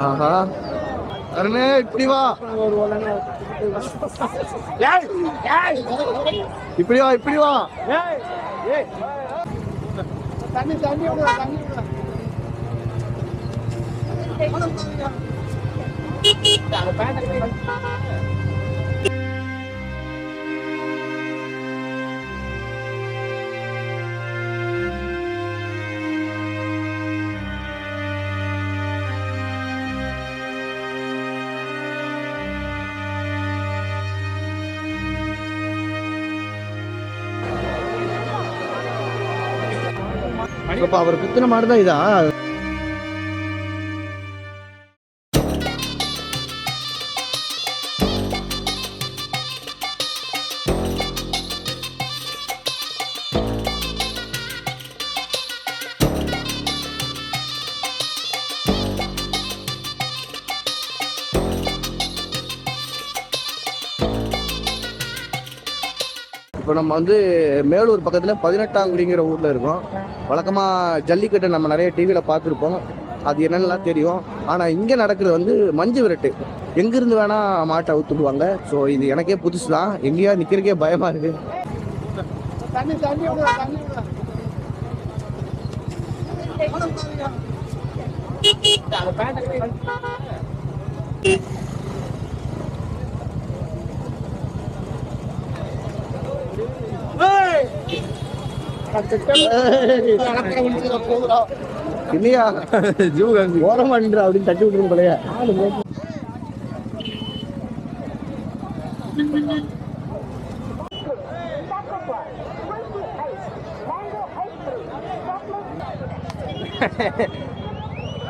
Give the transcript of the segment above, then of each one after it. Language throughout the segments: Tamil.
ஆஹா. அருணே இப்படி வா. இப்படி வா இப்படி வா. அப்ப அவர் குத்துன மாடு தான் இதா? இப்போ நம்ம வந்து மேலூர் பக்கத்தில் பதினெட்டாங்குடிங்கிற ஊரில் இருக்கோம். வழக்கமாக ஜல்லிக்கட்டை நம்ம நிறைய டிவியில் பார்த்துருப்போம். அது என்னென்னலாம் தெரியும். ஆனால் இங்கே நடக்கிறது வந்து மஞ்சு விரட்டு. எங்கேருந்து வேணால் மாட்டை அவுத்துடுவாங்க ஸோ இது எனக்கே புதுசு தான் எங்கேயா நிற்கிறக்கே பயமாக இருக்கு. இல்லையா? ஜூ ஓரமான்ற அப்படின்னு தட்டி விட்டுரும் போலயே.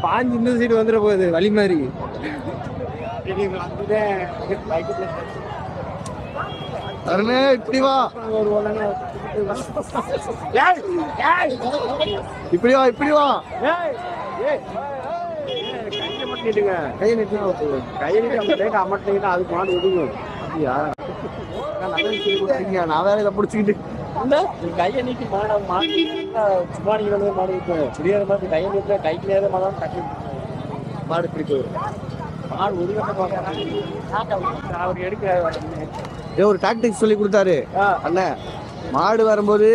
பாஞ்சு இந்த சைடு வந்துட போகுது வழி மாதிரி அருணே இப்படி வா. இப்படி வா இப்படி வா. கையை நிட்டு கையை நிட்டு அந்த டேட்டா அமட்டிங்கன்னா அதுக்கு மாடு விடுங்க அப்படியா நான் வேற இதை பிடிச்சிக்கிட்டு. கையை நீட்டி மாட மாடு சும்மா நீங்க மாடு புரியாத மாதிரி கையை நீட்டு கைக்கு நேரம் மாதான் கட்டி மாடு பிடிக்கும் மாடு ஒரு கட்ட பார்க்க அவர் எடுக்கிறாரு ஏ ஒரு டாக்டிக்ஸ் சொல்லி கொடுத்தாரு. அண்ணன் மாடு வரும்போது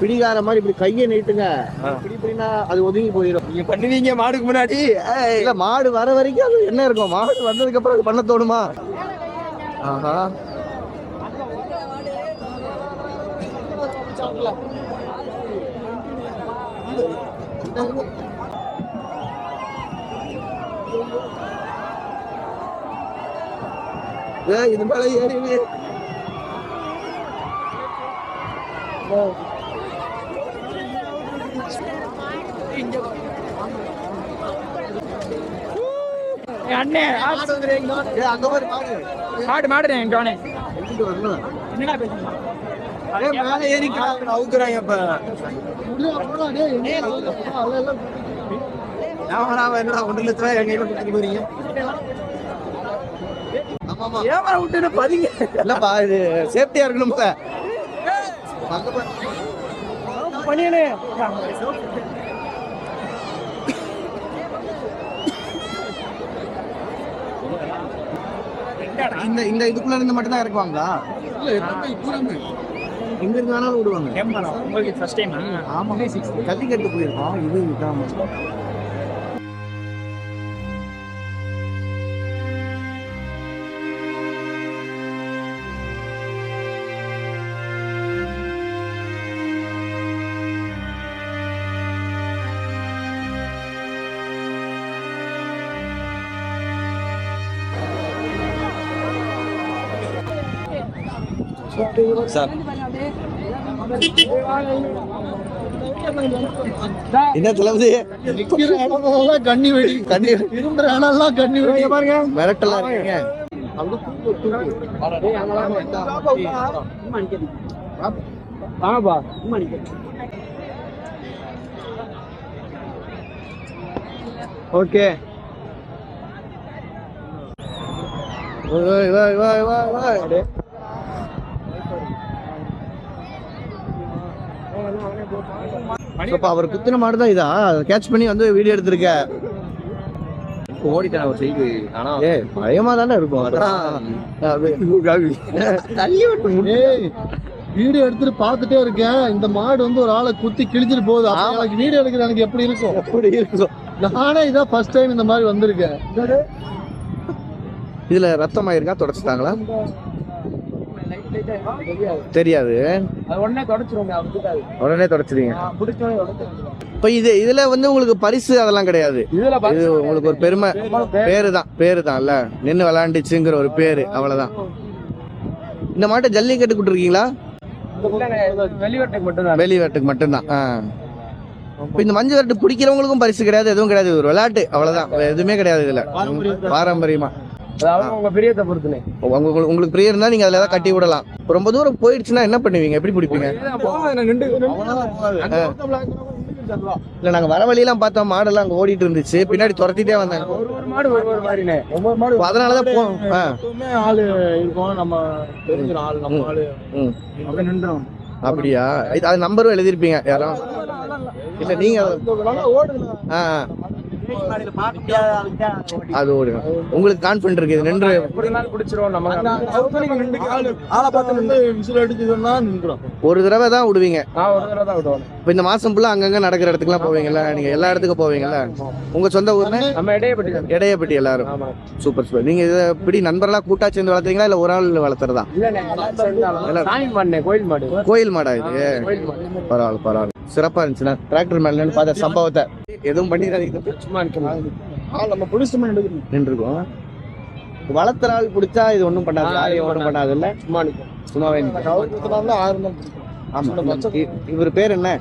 பிடிக்கார மாதிரி இப்படி கையை நீட்டுங்க. இப்படி இப்படின்னா அது ஒதுங்கி போயிடும். நீங்க பண்ணுவீங்க மாடுக்கு முன்னாடி? இல்ல மாடு வர வரைக்கும் அது என்ன இருக்கும்? மாடு வந்ததுக்கு அப்புறம் பண்ண தோணுமா? ஆஹா. இது மேல ஏறி அண்ணே அங்க மாடு. மாடு வரணும் என்னடா பேசுறீங்க? ஏய், மேல ஏறி கால் அவுக்குறாங்க இப்ப. என்னடா ஒன்று லட்ச ரூபாய் எங்க கையில கொடுத்துட்டு போறீங்க? ஆமாமா ஏமாற விட்டு பதிங்க. இல்லப்பா இது சேஃப்டியா இருக்கணும்ல பண்ணியனே இந்த இந்த இதுக்குள்ள இருந்து மட்டும் தான் இறக்குவாங்களா எங்க இருந்து வேணாலும் விடுவாங்க. உங்களுக்கு ஃபர்ஸ்ட் டைம் ஆமா கத்திக்கட்டு போயிருக்கோம். இது இதாம சார். என்ன தளபதி? கண்ணி வெடி. கண்ணி இடம்லாம் கண்ணி வெடி. பாருங்க. மிரட்டலாம் இருக்கீங்க. வாங்கப்பா ஓகே. வா வா வா வா இப்ப அவர் குத்துன மாடு தான் இதா? கேட்ச் பண்ணி வந்து வீடியோ எடுத்திருக்க. ஓடிட்டான ஒரு சைடு ஆனா ஏ பயமா தானே இருக்கும் தள்ளி விட்டு வீடியோ எடுத்துட்டு பார்த்துட்டே இருக்கேன். இந்த மாடு வந்து ஒரு ஆளை குத்தி கிழிச்சிட்டு போகுது. எனக்கு வீடியோ எடுக்கிற எனக்கு எப்படி இருக்கும்? அப்படி இருக்கும்? நானே இதான் ஃபர்ஸ்ட் டைம் இந்த மாதிரி வந்திருக்கேன். இதுல ரத்தம் ஆயிருக்கா? தொடச்சிட்டாங்களா தெரியாது. உடனே தொடச்சிருவோங்க. உடனே இப்ப இது இதுல வந்து உங்களுக்கு பரிசு அதெல்லாம் கிடையாது. இது உங்களுக்கு ஒரு பெருமை. பேரு தான் பேரு தான் இல்ல நின்று விளையாண்டுச்சுங்கிற ஒரு பேரு அவ்வளவுதான். இந்த மாட்டை ஜல்லிக்கட்டு கூட்டிருக்கீங்களா வெளிவட்டுக்கு மட்டும் தான் வெளி வேட்டுக்கு மட்டும்தான். இப்ப இந்த மஞ்சள் விரட்டு பிடிக்கிறவங்களுக்கும் பரிசு கிடையாது எதுவும் கிடையாது. ஒரு விளையாட்டு அவ்வளவுதான். எதுவுமே கிடையாது இதுல. பாரம்பரியமா. அதாவது உங்க பிரியத்தை பொறுத்துனே. உங்களுக்கு உங்களுக்கு பிரியம் இருந்தா நீங்க அதுல ஏதாவது கட்டி விடலாம். ரொம்ப தூரம் போயிடுச்சுன்னா என்ன பண்ணுவீங்க? எப்படி பிடிப்பீங்க? இல்ல நாங்க வர வழியெல்லாம் பார்த்தோம். மாடெல்லாம் அங்க ஓடிட்டு இருந்துச்சு. பின்னாடி துரத்திட்டே வந்தாங்க. ஒரு ஒரு மாடு ஒரு ஒரு மாதிரினே ஒவ்வொரு மாடு அதனாலதான் போ ஆ. எப்பவுமே ஆளு இருக்கும். நம்ம தெரிஞ்சிடும் ஆள் நம்ம ஆளு. அப்படியே நின்றுடும் அப்படியா? அது நம்பரும் எழுதிருப்பீங்க யாரும் இல்ல. நீங்க அது- அது ஓடும் உங்களுக்கு கான்பிடன்ட் இருக்கு இது நின்று ஒரு தடவை தான் விடுவீங்க. நான் ஒரு தடவை தான் விடுவோம். இப்ப இந்த மாசம் ஃபுல்லா அங்கங்க நடக்கிற இடத்துக்குலாம் போவீங்கல்ல? நீங்க எல்லா இடத்துக்கும் போவீங்கல்ல? உங்க சொந்த ஊர்ல நம்ம இடையப்பட்டி இடையப்பட்டி எல்லாரும். ஆமா. Super super. நீங்க இதை இப்படி நண்பர்களா கூட்டா சேர்ந்து வளர்த்துறீங்களா? இல்ல ஒரு ஆள் வளர்த்துறதா? இல்ல சாமி மாடுனே கோயில் மாடு. கோயில் மாடா இது? கோயில் மாடு. பரவாயில்ல பரவாயில்ல. சிறப்பா இருந்துச்சுன்னா டிராக்டர் மேல நின்னு பார்த்த சம்பவத்தை. எதுவும் பண்ணிடாதீங்க. சும்மா நம்ம புடிச்சு நின்றுருக்கோம். வளர்த்துற ஆள் பிடிச்சா இது ஒண்ணும் பண்ணாது. யாரையும் ஒண்ணும் பண்ணாது. இல்ல சும்மா நிக்கும் சும்மாவே ஆயிரம் இ- இவர் பேர் என்ன?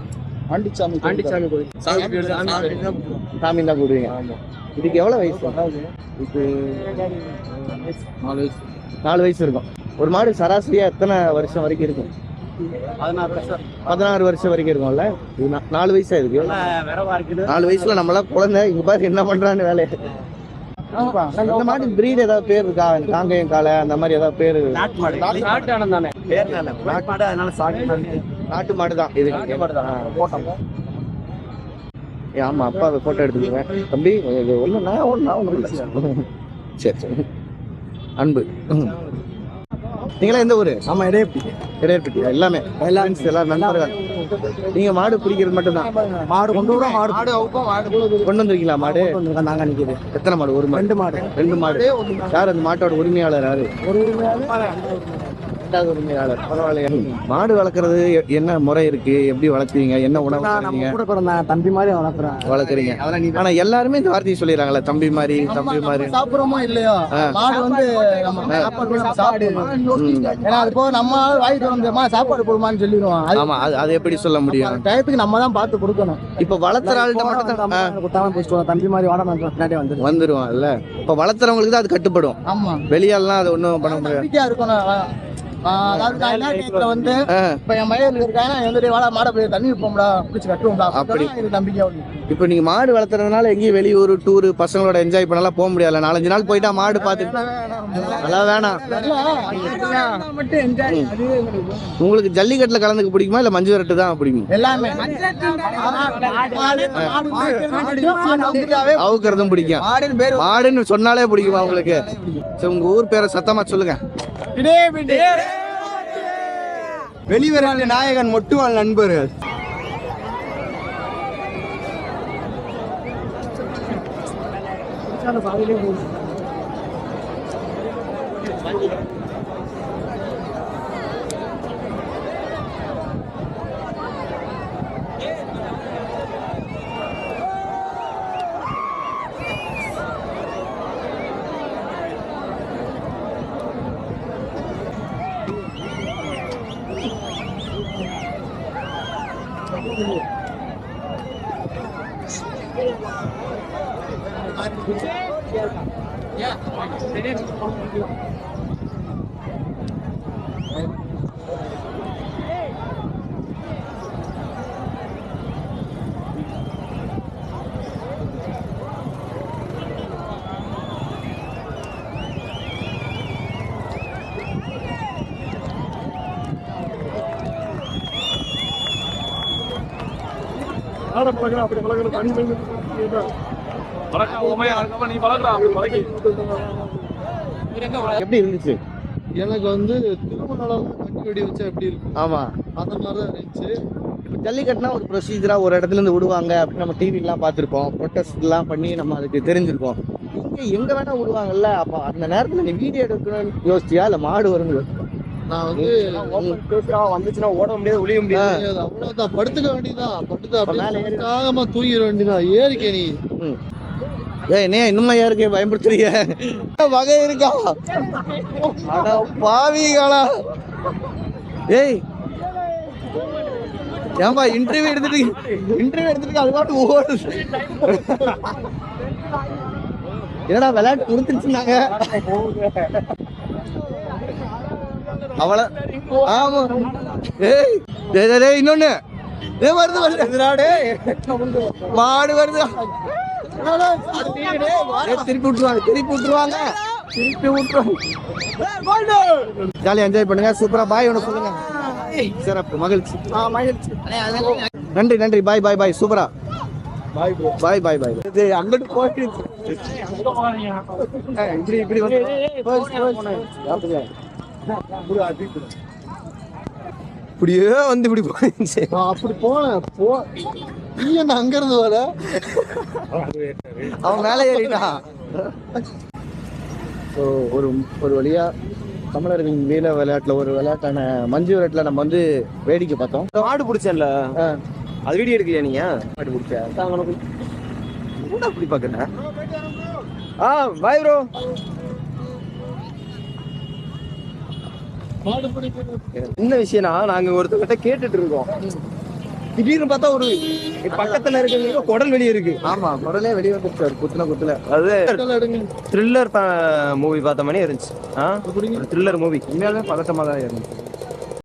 ஆண்டிச்சாமி ஆண்டிச்சாமி சாமி தான். கூடுவீங்க ஆமா. இதுக்கு எவ்வளவு வயசு? இது நாலு வயசு. நாலு வயசு இருக்கும். ஒரு மாடு சராசரியா எத்தனை வருஷம் வரைக்கும் இருக்கும்? பதினாறு வருஷம். வரைக்கும் இருக்கும்ல? நாலு வயசா இருக்கு. நாலு வயசுல நம்மளாம் குழந்தை இங்க பாரு என்ன பண்றான்னு வேலையை. இந்த மாடு பிரீட் ஏதாவது பேர் இருக்கா? காங்கேயம் காலை அந்த மாதிரி ஏதாவது பேர் நாட்டு மாடு. தானே? அதனால சாமி நாட்டு மாடு தான். இது ஆமா அப்பா அதை போட்டோ எடுத்துக்குவேன் தம்பி இது ஒண்ணு நான் ஒண்ணு நான் ஒண்ணு இல்லை. சரி சரி. அன்பு. நீங்களா எந்த ஊரு? ஆமா இடையப்பட்டி எல்லாமே. எல்லாம். எல்லாம் நண்பர்கள் நீங்க மாடு பிடிக்கிறது மட்டும்தான் மாடு கொண்டு வரோம் மாடு. மாடு அவுப்போம் மாடு. கொண்டு வந்திருக்கீங்களா மாடு? நாங்க நிக்குது எத்தனை மாடு? ஒரு மாடு. ரெண்டு மாடு. ரெண்டு மாடு. யார் அந்த மாட்டோட உரிமையாளர் யாரு? ஒரு உரிமையாளர். ரெண்டாவது உரிமையாளர். பரவாயில்லையா. மாடு வளர்க்கறது என்ன முறை இருக்கு? எப்படி வளர்க்குறீங்க? என்ன உணவு நம்ம கூட பிறந்த தம்பி மாதிரி வளர்க்குறேன். வளர்க்குறீங்க. ஆனா எல்லாருமே இந்த வார்த்தையை சொல்லிடுறாங்களே தம்பி மாதிரி தம்பி மாதிரி. சாப்பிடுறோமோ இல்லையோ. மாடு வந்து சாப்பாடு ஏன்னா அது போக நம்ம வாய் திறந்தோமா சாப்பாடு போடுமான்னு சொல்லிடுவோம். ஆமா அது எப்படி சொல்ல முடியும்? டயத்துக்கு நம்ம தான் பார்த்து கொடுக்கணும். இப்ப வளர்த்துற ஆள்கிட்ட மட்டும் தான் குத்தாம பிடிச்சிட்டு தம்பி மாதிரி வாட பின்னாடி வந்து வந்துருவான் இல்ல இப்ப வளர்த்துறவங்களுக்கு தான் அது கட்டுப்படும். ஆமா. வெளியாலாம் அது ஒண்ணும் பண்ண முடியாது. இருக்கணும். வந்து இப்ப என் மயில் இருக்காங்க எந்த வாடா மாட போய் தண்ணி வைப்போம்டா பிடிச்சி கட்டுவோம்டா. அப்படி. இப்ப நீங்க மாடு வளர்த்துறதுனால எங்கேயும் வெளியூர் டூர் பசங்களோட என்ஜாய் பண்ணலாம் போக முடியாது நாலஞ்சு நாள் போயிட்டா மாடு பார்த்து அதெல்லாம் வேணாம். உங்களுக்கு ஜல்லிக்கட்டுல கலந்துக்க பிடிக்குமா இல்ல மஞ்சு விரட்டு தான் பிடிக்கும்? எல்லாமே. அவுக்கிறதும் பிடிக்கும். மாடுன்னு சொன்னாலே பிடிக்குமா உங்களுக்கு? சரி உங்க ஊர் பேரை சத்தமா சொல்லுங்க. வெளிவரான நாயகன் மொட்டுவாள் நண்பர்கள். அப்படி பழகிற தனி எப்படி இருந்துச்சு? எனக்கு வந்து திருமணம் கட்டி வெடி வச்சா எப்படி இருக்கும்? ஆமா. அந்த மாதிரி தான் இருந்துச்சு. இப்போ ஜல்லிக்கட்டுனா ஒரு ப்ரொசீஜரா ஒரு இடத்துல இருந்து விடுவாங்க அப்படின்னு நம்ம டிவிலாம் பார்த்துருப்போம். ப்ரொட்டஸ்ட்லாம் பண்ணி நம்ம அதுக்கு தெரிஞ்சிருக்கோம் இங்க எங்க வேணா விடுவாங்கல்ல? அப்ப அந்த நேரத்துல நீ வீடியோ எடுக்கணும்னு யோசிச்சியா? இல்ல மாடு வருங்க நான் வந்து வந்துச்சுன்னா ஓட முடியாது ஒளிய முடியாது. அவ்வளவுதான். படுத்துக்க வேண்டியதான் படுத்து அப்படியே தாகமா தூங்கிட வேண்டியதான் ஏறிக்க நீ. ஏய் நே இன்னும் யாருக்கு பயன்படுத்துறீங்க வகை இருக்கா? பாவிகளா. ஏய். ஏன்பா இன்டர்வியூ எடுத்துட்டு இன்டர்வியூ எடுத்துட்டு அது பாட்டு என்னடா விளையாட்டு கொடுத்துருச்சுனாங்க அவள ஆமா. ஏய் டேய் இன்னொன்னு. ஏய் வருது வருது. மாடு வருது. திருப்பி விட்டுருவாங்க திருப்பி விட்டுருவாங்க. திருப்பி விட்டுருவாங்க. ஜாலியா என்ஜாய் பண்ணுங்க. சூப்பரா. பாய் ஒன்று சொல்லுங்க. சிறப்பு மகிழ்ச்சி. நன்றி நன்றி. பாய் பாய் பாய் சூப்பரா. பாய் பாய் பாய் பாய் அங்கிட்டு போயிட்டு ஏய், இப்படி இப்படி வந்து இப்படியே வந்து இப்படி போயிடுச்சு. அப்படி போனேன். போ நீ என்ன அங்க இருந்து வர? அவன் மேலே ஏறிட்டான். ஸோ ஒரு ஒரு வழியா தமிழர்களின் வீர விளையாட்டுல ஒரு விளையாட்டான மஞ்சு விளையாட்டுல நம்ம வந்து வேடிக்கை பார்த்தோம். மாடு பிடிச்சேன்ல. அது வீடியோ எடுக்கலையா நீங்க? மாடு பிடிச்சா. என்ன அப்படி பாக்குற ஆ பாய் ப்ரோ என்ன விஷயம்னா நாங்க ஒருத்தர்கிட்ட கேட்டுட்டு இருக்கோம். திடீர்னு பார்த்தா ஒரு பக்கத்துல இருக்கிறவங்க குடல் வெளியே இருக்கு. ஆமா குரலே வெளியே வந்துருச்சு அவர் குத்துன குத்துல. அது எடுங்க. த்ரில்லர் மூவி பார்த்த மாதிரி இருந்துச்சு. த்ரில்லர் மூவி உண்மையாலுமே பதட்டமா தான் இருந்துச்சு.